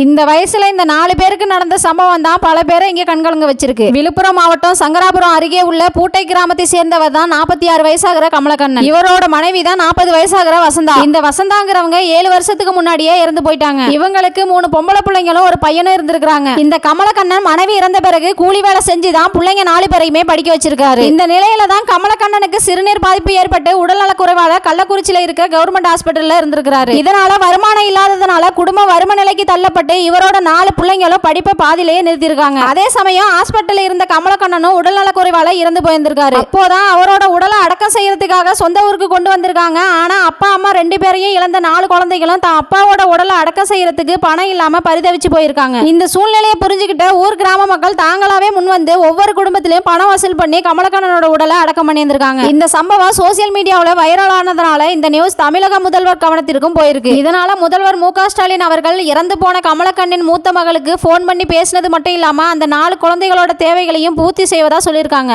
இந்த வயசுல இந்த நாலு பேருக்கு நடந்த சம்பவம் தான் பல பேரை இங்கே கண்கலங்க வச்சிருக்கு. விழுப்புரம் மாவட்டம் சங்கராபுரம் அருகே உள்ள பூட்டை கிராமத்தை சேர்ந்தவர் தான் நாற்பத்தி ஆறு வயசாகிற கமலக்கண்ணன். இவரோட மனைவி தான் நாற்பது வயசாகிற வசந்தா. இந்த வசந்தாங்கிறவங்க ஏழு வருஷத்துக்கு முன்னாடியே இறந்து போயிட்டாங்க. இவங்களுக்கு மூணு பொம்பளை பிள்ளைங்களும் ஒரு பையனும் இருந்திருக்காங்க இந்த கமலக்கண்ணன் மனைவி இறந்த பிறகு கூலி வேலை செஞ்சு தான் பிள்ளைங்க நாலு பேரையுமே படிக்க வச்சிருக்காரு. இந்த நிலையில தான் கமலக்கண்ணனுக்கு சிறுநீர் பாதிப்பு ஏற்பட்டு உடல்நல குறைவால கள்ளக்குறிச்சியில இருக்க கவர்மெண்ட் ஹாஸ்பிட்டல்ல இருந்திருக்காரு இதனால வருமானம் இல்லாததுனால குடும்ப வரும நிலைக்கு தள்ளப்பட்டு இவரோட நாலு பிள்ளைங்களும் படிப்பை பாதியிலேயே நிறுத்தியிருக்காங்க. அதே சமயம் ஹாஸ்பிட்டலில் இருந்த கமலக்கண்ணனும் உடல்நலக்குறைவால இறந்து போயிருந்திருக்காரு. அப்போதான் அவரோட உடலை அடக்கம் செய்யறதுக்காக சொந்த ஊருக்கு கொண்டு வந்திருக்காங்க. ஆனா அப்பா அம்மா ரெண்டு பேரையும் இழந்த நாலு குழந்தைகளும் தான் அப்பாவோட உடலை அடக்கம் செய்யறதுக்கு பணம் இல்லாம பரிதவிச்சு போயிருக்காங்க. இந்த சூழ்நிலையை புரிஞ்சுக்கிட்ட ஊர் கிராம மக்கள் தாங்களாவே முன் வந்து ஒவ்வொரு குடும்பத்திலையும் பணம் வசூல் பண்ணி கமலக்கண்ணனோட உடலை அடக்கம் பண்ணியிருந்திருக்காங்க. இந்த சம்பவம் சோசியல் மீடியாவில் வைரல் ஆனதுனால இந்த நியூஸ் தமிழக முதல்வர் கவனத்திற்கும் போயிருக்கு. இதனால முதல்வர் மு ஸ்டாலின் அவர்கள் இறந்து போன கமலக்கண்ணின் மூத்த மகளுக்கு ஃபோன் பண்ணி பேசினது மட்டும் இல்லாமல் அந்த நாலு குழந்தைகளோட தேவைகளையும் பூர்த்தி செய்வதாக சொல்லியிருக்காங்க.